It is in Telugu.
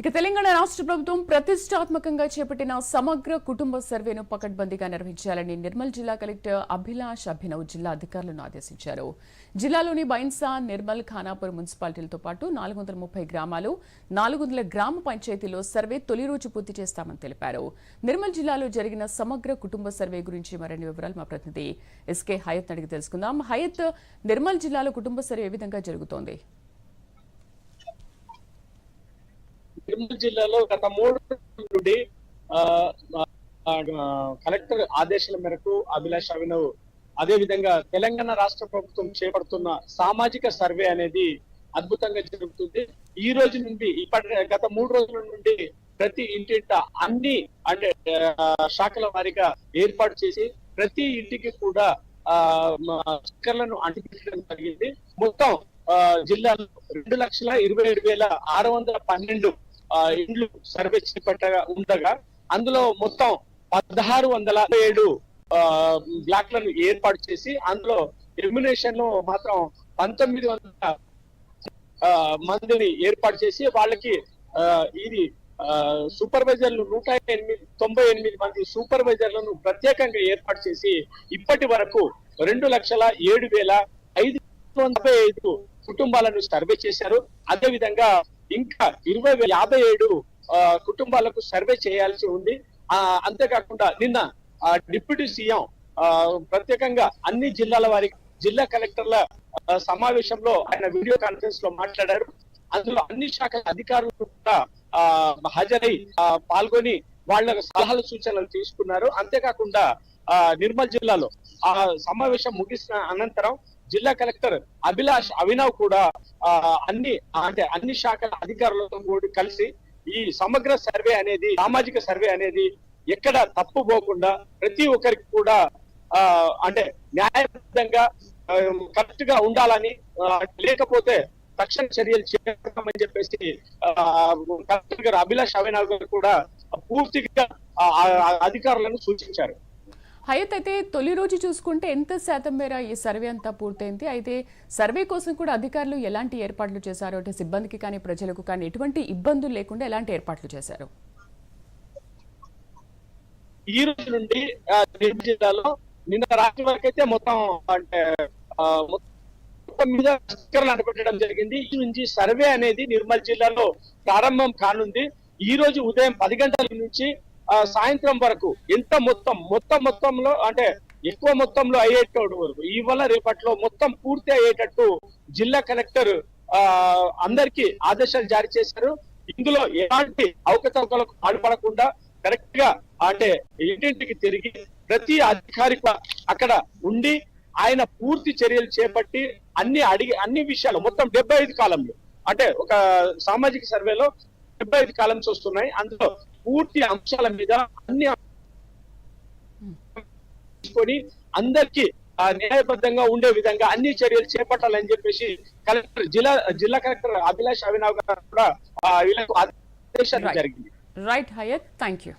ఇక తెలంగాణ రాష్ట్ర ప్రభుత్వం ప్రతిష్టాత్మకంగా చేపట్టిన సమగ్ర కుటుంబ సర్వేను పకడ్బందీగా నిర్వహించాలని నిర్మల్ జిల్లా కలెక్టర్ అభిలాష్ అభినవ్ జిల్లా అధికారులను ఆదేశించారు. జిల్లాలోని బైన్సా నిర్మల్ ఖానాపూర్ మున్సిపాలిటీలతో పాటు నాలుగు వందల ముప్పై గ్రామాలు నాలుగు వందల గ్రామ పంచాయతీలో సర్వే తొలి రోజు పూర్తి చేస్తామని తెలిపారు. నిర్మల్ జిల్లాలో జరిగిన సమగ్ర కుటుంబ సర్వే గురించి మరిన్ని వివరాలు మా ప్రతినిధి ఎస్కే హయత్ అడిగి తెలుసుకుందాం. హయత్ నిర్మల్ జిల్లాలో కుటుంబ సర్వే ఏ విధంగా జరుగుతోంది? నిర్మల్ జిల్లాలో గత మూడు రోజుల నుండి కలెక్టర్ ఆదేశాల మేరకు అభిలాష్ అభినవ్ అదే విధంగా తెలంగాణ రాష్ట్ర ప్రభుత్వం చేపడుతున్న సామాజిక సర్వే అనేది అద్భుతంగా జరుగుతుంది. ఈ రోజు నుండి ఇప్పటి గత మూడు రోజుల నుండి ప్రతి ఇంటింట అన్ని అంటే శాఖల వారిగా ఏర్పాటు చేసి ప్రతి ఇంటికి కూడా స్టిక్కర్లను అంటించడం జరిగింది. మొత్తం జిల్లాలో రెండు లక్షల ఇరవై ఏడు వేల ఆరు వందల పన్నెండు ఇండ్లు సర్వే చేపట్టగా ఉండగా అందులో మొత్తం పదహారు వందల ఏడు ఆ, బ్లాక్లను ఏర్పాటు చేసి అందులో ఎలిమినేషన్లో మాత్రం పంతొమ్మిది వందల ఆ, మందిని ఏర్పాటు చేసి వాళ్ళకి ఆ, ఇది ఆ, సూపర్వైజర్లు నూట ఎనిమిది తొంభై ఎనిమిది మంది సూపర్వైజర్లను ప్రత్యేకంగా ఏర్పాటు చేసి ఇప్పటి వరకు రెండు లక్షల ఏడు వేల ఐదు వందల ఐదు కుటుంబాలను సర్వే చేశారు. అదే విధంగా ఇంకా ఇరవై యాభై ఏడు కుటుంబాలకు సర్వే చేయాల్సి ఉంది. ఆ, అంతేకాకుండా నిన్న డిప్యూటీ సీఎం ఆ, ప్రత్యేకంగా అన్ని జిల్లాల వారి జిల్లా కలెక్టర్ల సమావేశంలో ఆయన వీడియో కాన్ఫరెన్స్లో మాట్లాడారు. అందులో అన్ని శాఖల అధికారులు కూడా ఆ, హాజరై పాల్గొని వాళ్ళ సలహాలు సూచనలు తీసుకున్నారు. అంతేకాకుండా నిర్మల్ జిల్లాలో. ఆ సమావేశం ముగిసిన అనంతరం జిల్లా కలెక్టర్ అభిలాష్ అవినవ్ కూడా ఆ, అన్ని అంటే అన్ని శాఖల అధికారులతో కూడా కలిసి ఈ సమగ్ర సర్వే అనేది సామాజిక సర్వే అనేది ఎక్కడ తప్పు పోకుండా ప్రతి ఒక్కరికి కూడా ఆ అంటే న్యాయబద్ధంగా కరెక్ట్గా ఉండాలని లేకపోతే తక్షణ చర్యలు చేస్తామని చెప్పేసి కలెక్టర్ గారు అభిలాష్ అవినావ్ గారు కూడా పూర్తిగా అధికారులను సూచించారు. హయత్ అయితే తొలి రోజు చూసుకుంటే ఎంత శాతం మేర ఈ సర్వే అంతా పూర్తయింది? అయితే సర్వే కోసం కూడా అధికారులు ఎలాంటి ఏర్పాట్లు చేశారు? అంటే సిబ్బందికి కానీ ప్రజలకు కానీ ఎటువంటి ఇబ్బందులు లేకుండా ఎలాంటి ఏర్పాట్లు చేశారు? ఈ రోజు నుండి నిర్మల్ జిల్లాలో నిన్న రాత్రి వరకు అయితే మొత్తం అంటే మొత్తం మీద స్టిక్కర్లు జరిగింది. ఈ నుంచి సర్వే అనేది నిర్మల్ జిల్లాలో ప్రారంభం కానుంది. ఈ రోజు ఉదయం పది గంటల నుంచి సాయంత్రం వరకు ఎంత మొత్తం మొత్తం మొత్తంలో అంటే ఎక్కువ మొత్తంలో అయ్యేటట్టు వరకు ఇవాళ రేపట్లో మొత్తం పూర్తి అయ్యేటట్టు జిల్లా కలెక్టర్ ఆ అందరికి ఆదేశాలు జారీ చేశారు. ఇందులో ఎలాంటి అవకతవకలకు పాల్పడకుండా కరెక్ట్గా అంటే ఇంటింటికి తిరిగి ప్రతి అధికారిక అక్కడ ఉండి ఆయన పూర్తి చర్యలు చేపట్టి అన్ని అడిగి అన్ని విషయాలు మొత్తం డెబ్బై ఐదు కాలంలో అంటే ఒక సామాజిక సర్వేలో డెబ్బై ఐదు కాలమ్స్ వస్తున్నాయి. అందులో పూర్తి అంశాల మీద అన్ని తీసుకొని అందరికి న్యాయబద్ధంగా ఉండే విధంగా అన్ని చర్యలు చేపట్టాలని చెప్పేసి కలెక్టర్ జిల్లా జిల్లా కలెక్టర్ అభిలాష్ అభినవ్ గారు కూడా వీళ్ళకు ఆదేశాలు. జరిగింది. Right Hayath thank you